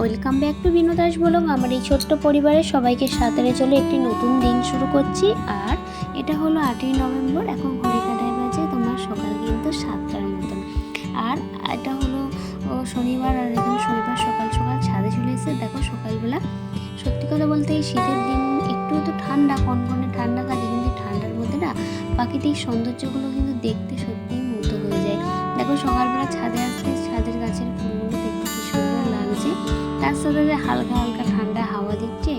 Welcome back to বিনোদাস আমার এই ছোট্ট পরিবারের সবাইকে সাঁতারে চলে একটি নতুন দিন শুরু করছি। আর এটা হলো আটই নভেম্বর, এখন ঘড়ি কাটায় বাজে, তোমার সকাল কিন্তু সাতটার মতন। আর এটা হলো শনিবার, আর এখন শনিবার সকাল সকাল ছাদে চলে এসে দেখো সকালবেলা, সত্যি কথা বলতে এই শীতের দিন একটু তো ঠান্ডা, কনকনে ঠান্ডা, কাজে কিন্তু ঠান্ডার মধ্যে না প্রাকৃতিক সৌন্দর্যগুলো কিন্তু দেখতে সত্যিই মুগ্ধ হয়ে যায়। দেখো সকালবেলা ছাদে আসতে, ছাদের গাছের লাগছে তার সাথে হালকা হালকা ঠান্ডা হাওয়া দিচ্ছে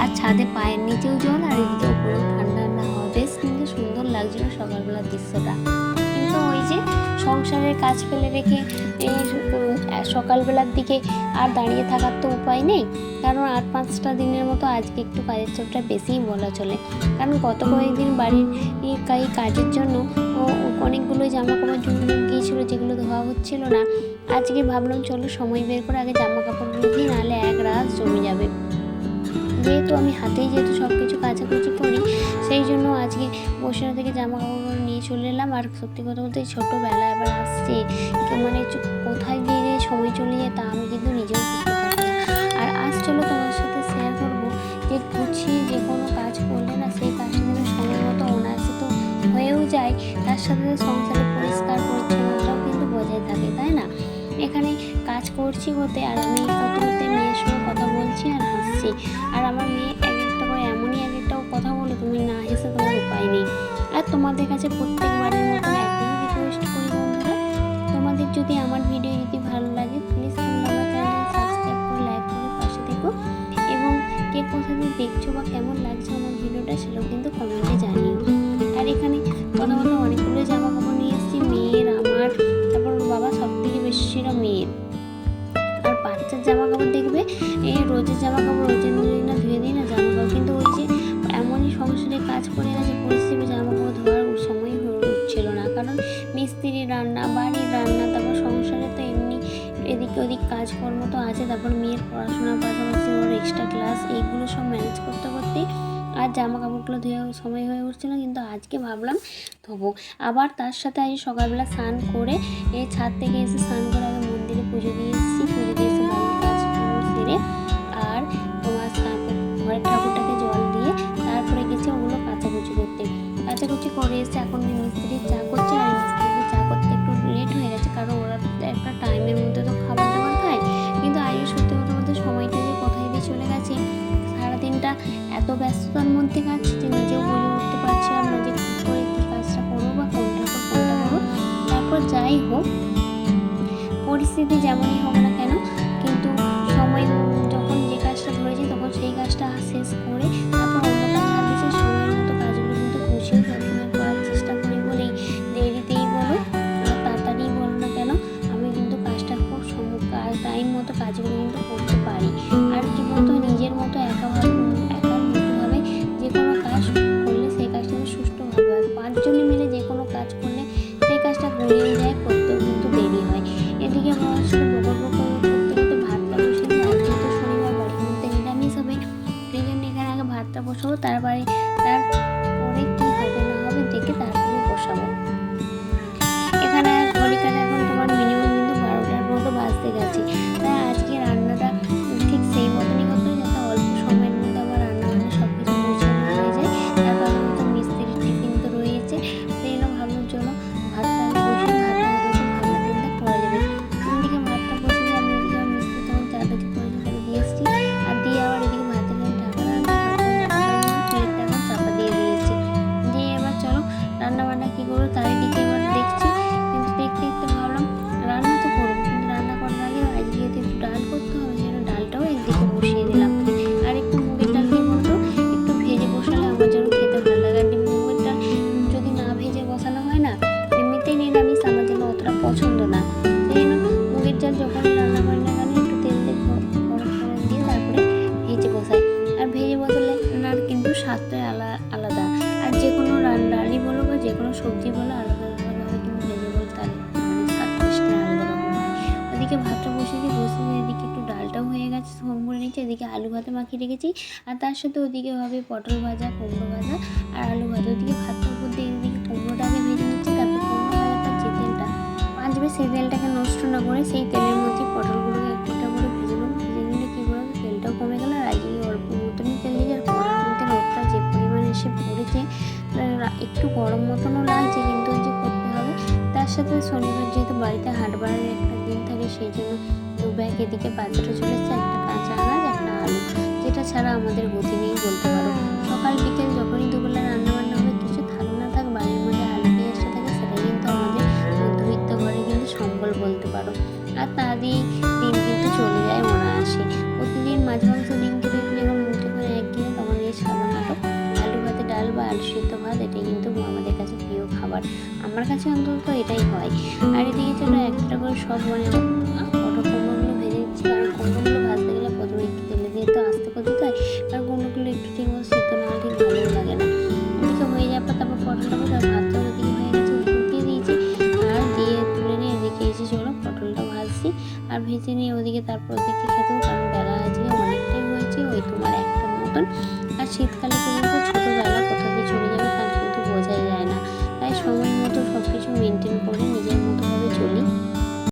আর ছাদে পায়ের নিচেও জল আর এদিকে উপরেও ঠান্ডা ঠান্ডা হাওয়া। বেশ কিন্তু সুন্দর লাগছিল সকালবেলার দৃশ্যটা। কিন্তু ওই যে সংসারের কাজ ফেলে রেখে এই সকালবেলার দিকে আর দাঁড়িয়ে থাকার তো উপায় নেই। কারণ আট পাঁচটা দিনের মতো আজকে একটু কাজের চাপটা বেশিই বলা চলে। কারণ গত কয়েকদিন বাড়ির কাজের জন্য অনেকগুলো জামা কাপড় জন্য গিয়েছিল যেগুলো ধোয়া হচ্ছিল না। আজকে ভাবলাম চলো সময় বের করে আগে জামা কাপড়গুলো দিই নাহলে এক রাত জমে যাবে। যেহেতু আমি হাতেই যেহেতু সব কিছু কাচাকুচি করি, সেই জন্য আজকে বসিনা থেকে জামা কাপড় নিয়ে চলে এলাম। আর সত্যি কথা বলতে ছোটোবেলা এবার আসছে মানে কোথায় গিয়ে যে সময় চলে যায় তা আমি কিন্তু নিজেও আর আজ চলো তোমার সাথে শেয়ার করব যে গুছিয়ে যে কোনো কাজ করলে না সেই কাজটা যেন সময় মতো অনায়াসে তো হয়েও যায়, তার সাথে সাথে সংসারে পরিষ্কার পরিচ্ছন্নতাও কিন্তু বজায় থাকে, তাই না? এখানে কাজ করছি হতে আর আমি করতে করতে মেয়ের সঙ্গে কথা বলছি আর হাসছি। আর আমার মেয়ে এক একটা করে এমনই এক একটাও কথা বলে, তুমি না হেসে তোমার উপায় নেই। আর তোমাদের কাছে প্রত্যেকবারের মতন একদিনই রিকোয়েস্ট করি বন্ধুরা। তোমাদের যদি আমার ভিডিও যদি ভালো লাগে প্লিজ তোমরা চ্যানেল সাবস্ক্রাইব করে লাইক করে পাশে থেকো। এবং কে কোথা দেখছ বা কেমন লাগছে আমার ভিডিওটা সেটাও কিন্তু ছিল মেয়ের আর বাচ্চার জামা কাপড় দেখবে এই রোজের জামা কাপড় রোজের দিই না ধুয়ে দিই না জামা কাপড় কিন্তু ওই যে এমনই সংসারে কাজ করে গেছে পরিস্থিতি জামা কাপড় ধোয়ার সময় হয়ে উঠছিল না। কারণ মিস্ত্রি রান্না, বাড়ির রান্না, তারপর সংসারে তো এমনি এদিক ওদিক কাজকর্ম তো আছে, তারপর মেয়ের পড়াশোনার পাশাপাশি ওর এক্সট্রা ক্লাস এইগুলো সব ম্যানেজ করতে করতে আর জামা কাপড়গুলো ধুয়ে সময় হয়ে উঠছিল। কিন্তু আজকে ভাবলাম, ধোবো। আবার তার সাথে আজ সকালবেলা স্নান করে এই ছাদ থেকে এসে স্নান করে পুজো দিয়ে এসেছি পুজো দিয়ে এসে বাড়ির কাজ সেরে আর তোমার ঘরের ঠাকুরটাকে জল দিয়ে তারপরে গেছি ওগুলো কাচাকুচি করতে। কাচাকুচি করে এসে এখন মিস্ত্রি চা করছে আর মিস্ত্রিকে চা করতে একটু লেট হয়ে গেছে কারণ ওরা একটা টাইমের মধ্যে তো খাবার দাবার খায়। কিন্তু আজকে সত্যি কথা বলতে সময়টা যে কোথায় দিয়ে চলে গেছে, সারাদিনটা এত ব্যস্ততার মধ্যে কাটছে যে নিজেও বলে উঠতে পারছিলাম না যে কী করে কী কাজটা করব বা কোনটা পর কোনটা করব। তারপর যাই হোক পরিস্থিতি যেমনই হোক না কেন, কিন্তু সময় যখন যে কাজটা ধরেছি তখন সেই কাজটা শেষ করে তারপর ডাল যখনই রান্না করি না একটু তেল দিয়ে গরম ফোড়ন দিয়ে তারপরে ভেজে বসাই। আর ভেজে বসালে রান্নার কিন্তু স্বাদটাই আলা আলাদা। আর যে কোনো ডালই বলো বা যে কোনো সবজি বলো আলাদা আলাদাভাবে কিন্তু ভেজে বলো তার মানে আলাদা রকম হয়। ওদিকে ভাতটা বসিয়ে দিয়ে বসে দিয়ে এদিকে একটু ডালটাও হয়ে গেছে সোম করে নিচ্ছি এদিকে আলু ভাতে মাখিয়ে রেখেছি। আর তার সাথে ওদিকে হবে পটল ভাজা, কুমড়ো ভাজা। আর আলু সেই তেলটাকে নষ্ট না করে সেই তেলের মধ্যে পটলগুলোকে একটা করে ভেজে ভেজে নিলে কী বলতো? তেলটাও কমে গেল আর এই অল্প মতনই তেল দিয়ে যার মধ্যে রোদটা যে পরিমাণে এসে পড়েছে একটু গরম মতনও লাগছে কিন্তু ওই যে করতে হবে। তার সাথে শনিবার যেহেতু বাড়িতে হাটবারের একটা দিন থাকে, সেই জন্য দু ব্যাগ এদিকে বাজারে চলেছে একটা কাঁচা আনাজ, একটা আলু, যেটা ছাড়া আমাদের গতি নেই বলতে পারো। সকাল বিকেল যখনই দুবেলা রান্না খাবার আমার কাছে অন্তত এটাই হয়। আর এদিকে চলো, একটা করে সব মানে ভেজে কারণ ভাজতে গেলে প্রথমে একটু তেলে দিয়ে তো আস্তে করে দিতে হয় কারণ কুমড়োগুলো একটু ঠিক মতো সিদ্ধ না হলে ভালো লাগে না। হয়ে যাওয়ার পর তারপর পটলটা ভাজা ভাতটা ওদিকে হয়ে গেছে ফুটিয়ে দিয়েছি। আর দিয়ে তুলে নিয়ে এদিকে এসে চলো, পটলটা ভাজছি। আর ভেজে নিয়ে ওদিকে তারপর ওদিকে খেতেও কারণ বেলা আজকে অনেকটাই হয়েছে, ওই তোমার একটার মতন। আর শীতকালে